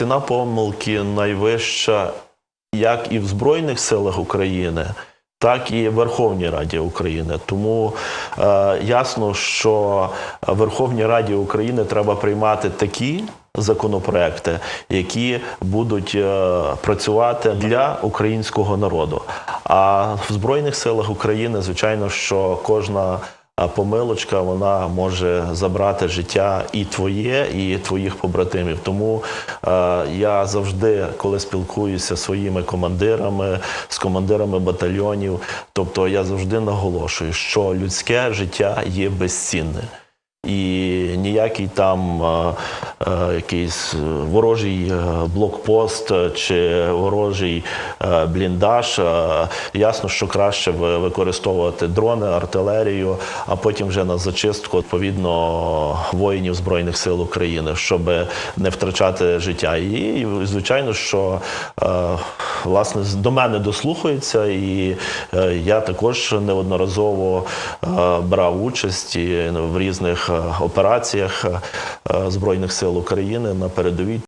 ціна помилки найвища як і в Збройних силах України, так і в Верховній Раді України. Тому е, ясно, що Верховній Раді України треба приймати такі законопроекти, які будуть е, працювати для українського народу. А в Збройних силах України, звичайно, що кожна помилочка вона може забрати життя і твоє, і твоїх побратимів. Тому е, я завжди, коли спілкуюся зі своїми командирами, з командирами батальйонів, тобто я завжди наголошую, що людське життя є безцінне. І ніякий там е, якийсь ворожий е, блокпост е, чи ворожий е, бліндаж. е, ясно, що краще ви- використовувати дрони, артилерію, а потім вже на зачистку відповідно воїнів Збройних сил України, щоб не втрачати життя. І звичайно, що е, власне до мене дослухаються, і е, я також неодноразово е, брав участь в різних е, операціях е, Збройних сил України на передовій.